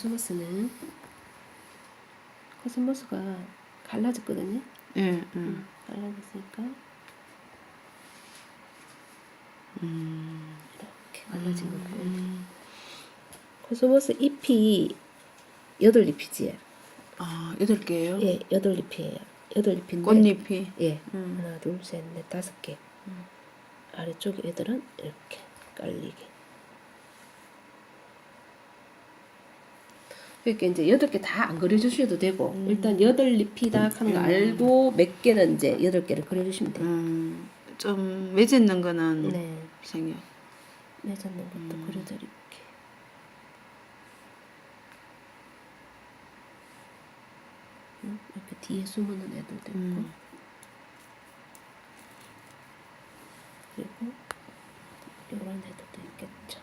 코스모스는 코스모스가 갈라졌거든요. 예, 음. 갈라졌으니까 음. 이렇게 갈라진 거고 음. 코스모스 잎이 여덟 잎이지. 아, 여덟 개예요? 예, 여덟 잎이에요. 여덟 잎인데 꽃잎이. 예, 음. 하나, 둘, 셋, 넷, 다섯 개. 음. 아래쪽 애들은 이렇게 깔리게. 그러니까 이제 여덟 개 다 안 그려주셔도 되고 음. 일단 여덟 잎이다 하는 거 음. 알고 몇 개는 이제 여덟 개를 그려주시면 돼요. 음. 좀 맺있는 거는 네, 생겨. 내젓는 것도 음. 그려드릴게. 음, 이렇게 뒤에 숨는 애들도 있고 음. 그리고 이런 애들도 있겠죠.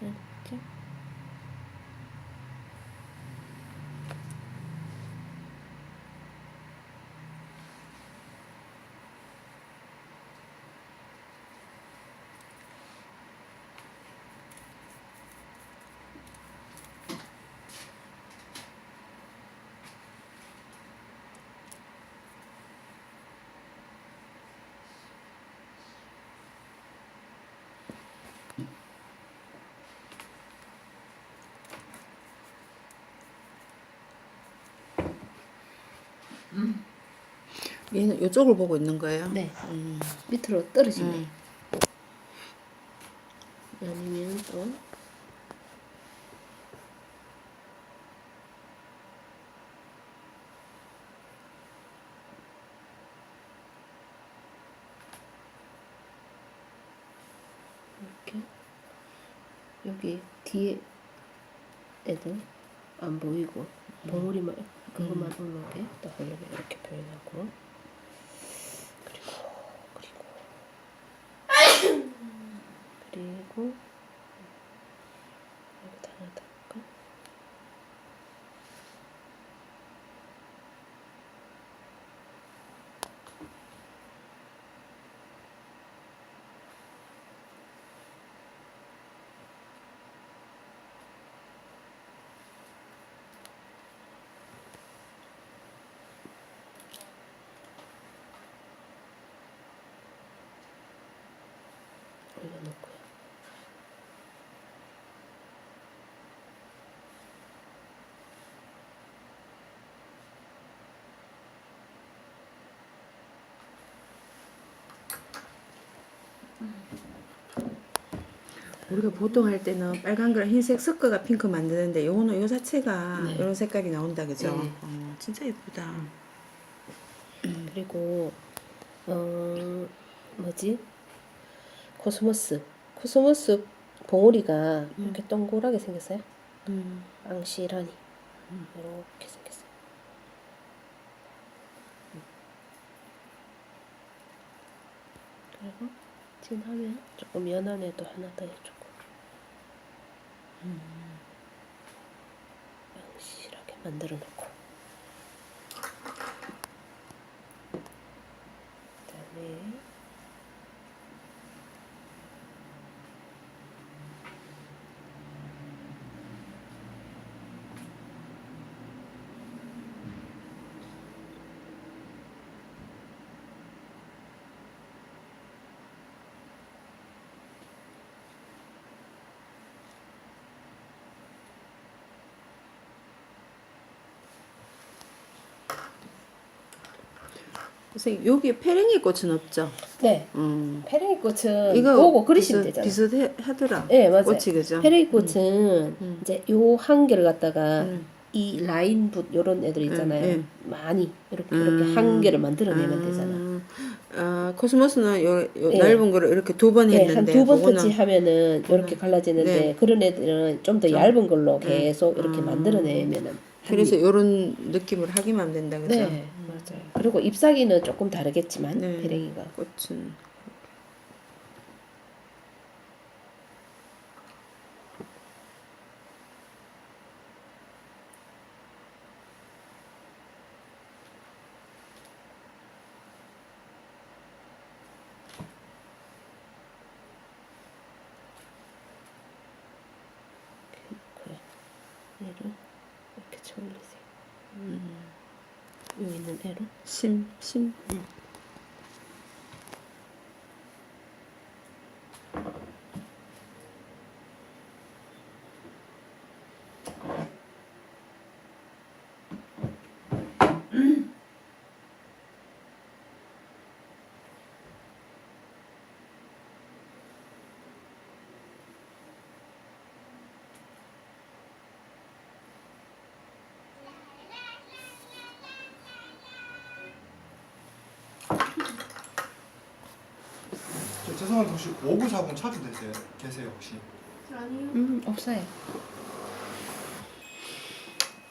살짝 얘는 이쪽을 보고 있는 거예요? 네 음. 밑으로 떨어지네. 음. 아니면 또 이렇게 여기 뒤에 애들 안 보이고 봉우리만 그것만 올라오게 딱 올라오게 이렇게 표현하고 그리고 그리고 그리고 여기다 하나 더 할까? 올려놓고요. 우리가 보통 할 때는 빨간 거랑 흰색 섞어가 핑크 만드는데 요거는 요 자체가 네. 이런 색깔이 나온다 그죠? 네. 어, 진짜 예쁘다. 그리고 어 뭐지 코스모스 코스모스 봉우리가 이렇게 동그랗게 생겼어요 음. 앙실하니 이렇게 생겼어요 그리고 진 하면 조금 연한 애도 하나 더 해주고. 앙실하게 만들어 놓고 그다음에 선생님 여기 페랭이 꽃은 없죠? 네 음. 페랭이 꽃은 이거 보고 그리시면 비슷, 되잖아요. 비슷하더라. 네 맞아요. 꽃이 그죠? 페랭이 꽃은 음. 이제 요 한 개를 갖다가 음. 이 라인 붓 요런 애들 있잖아요. 음, 많이 이렇게 음. 이렇게 한 개를 만들어내면 되잖아. 음. 아 코스모스는 요, 요 네. 넓은 거를 이렇게 두번 네, 했는데 한두 번 터치하면은 이렇게 갈라지는데 네. 그런 애들은 좀더 좀- 얇은 걸로 계속 이렇게 음. 만들어내면은 그래서 요런 느낌을 하기만 된다 그죠? 네. 그리고 잎사귀는 조금 다르겠지만 네. 페랭이가 꽃은 그래. 돌리세요. 여기 있는 애로. 심, 심. 저 죄송한데 혹시 5940 차주 되세요? 계세요 혹시? 아니요. 음 없어요.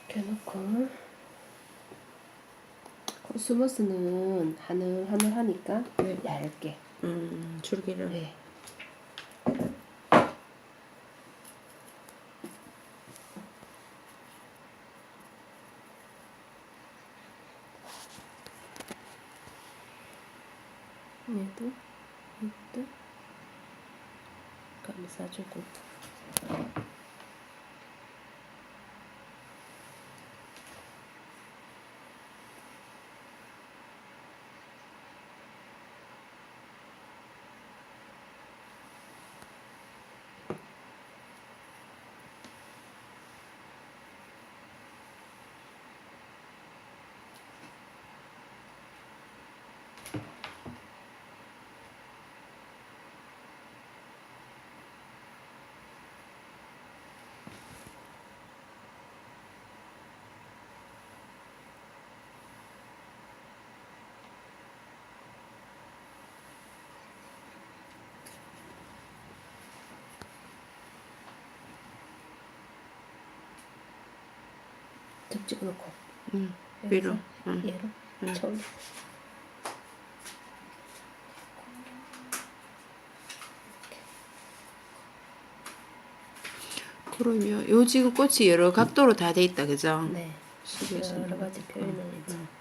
이렇게 놓고 코스모스는 하늘 하늘 하니까 네. 얇게. 음, 줄기를. 네. 얘도 얘도 감싸 주고 쭉 찍어 놓고 음, 위로. 음. 얘로 음. 저울로 그러면 요 지금 꽃이 여러 각도로 다 돼 있다, 그죠? 네. 여러 가지 표현을 음. 했어.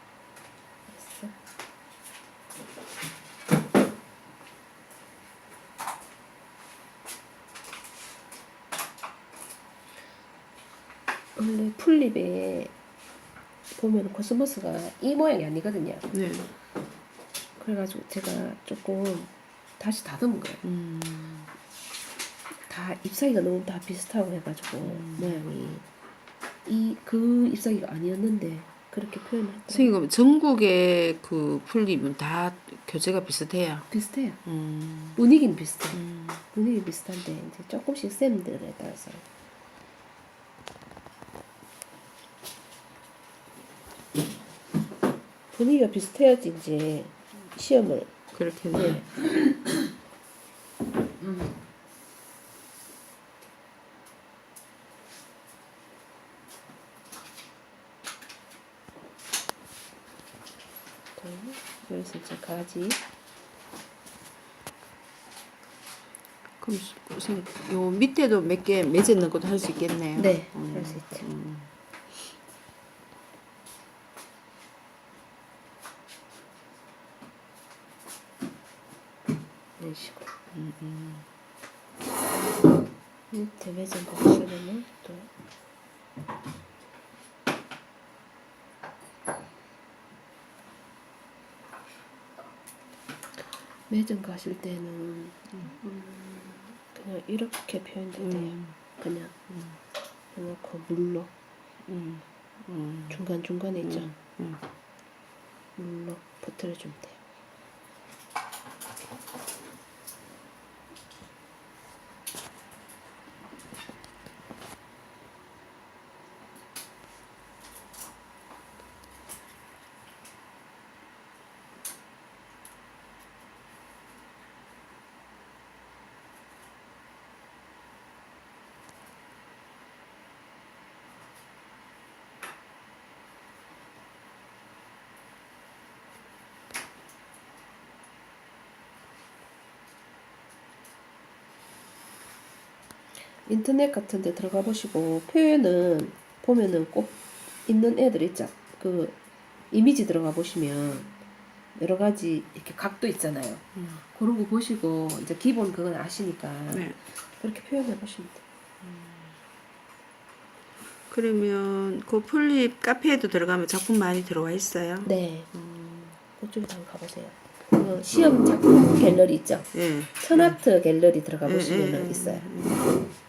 원래 풀잎에 보면 코스모스가 이 모양이 아니거든요. 네. 그래가지고 제가 조금 다시 다듬은 거예요. 음, 다 잎사귀가 너무 다 비슷하고 해가지고 음. 모양이 이 그 잎사귀가 아니었는데 그렇게 표현을 했더라고요. 선생님, 전국의 그 풀잎은 다 교재가 비슷해요. 비슷해요. 음, 분위기는 비슷해요. 음. 분위기 비슷한데 이제 조금씩 쌤들에 따라서 분위기가 비슷해야지 이제 시험을 그렇게 네. 네. 그래서 이제 가지 그럼 요 밑에도 몇 개 맺어놓은 것도 할 수 있겠네요. 네, 음, 할수 있죠. 음. 이런 음, 음. 매점 보시려면 또 매점 가실 때는 음, 그냥 이렇게 표현도 돼요. 음, 그냥 해놓고 물로 음, 음. 중간 중간에 있죠. 음, 음. 물로 버틀어주면 돼요. 인터넷 같은 데 들어가 보시고 표현은 보면은 꼭 있는 애들 있죠. 그 이미지 들어가 보시면 여러 가지 이렇게 각도 있잖아요. 음. 그런 거 보시고 이제 기본 그건 아시니까 네. 그렇게 표현해 보시면 돼요. 그러면 그 폴립 카페에도 들어가면 작품 많이 들어와 있어요. 네. 그쪽에 한번 가보세요. 그 시험 작품 갤러리 있죠? 예. 천아트 갤러리 들어가 예, 보시면 예, 예, 있어요. 예.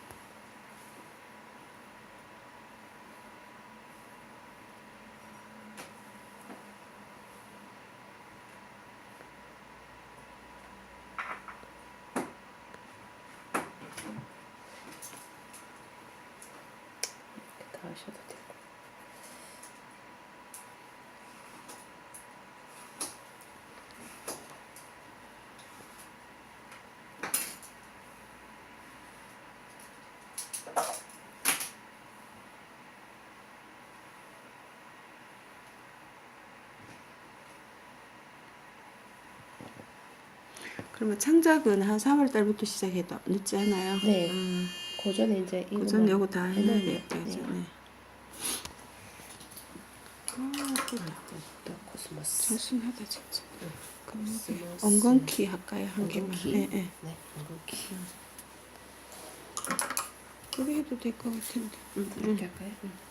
다 하셔도 되고. 그러면 창작은 한 3월 달부터 시작해도 늦지 않아요? 네. 음, 그 전에 이제 전에 요거 다 해놔야 되겠다. 네. 네. 코스모스. 단순하다 진짜. 코스모스. 엉겅키 할까요? 한 개만. 예, 예. 네, 엉겅키. 그래 해도 될 것 같은데. 음, 이렇게 할까요? 음.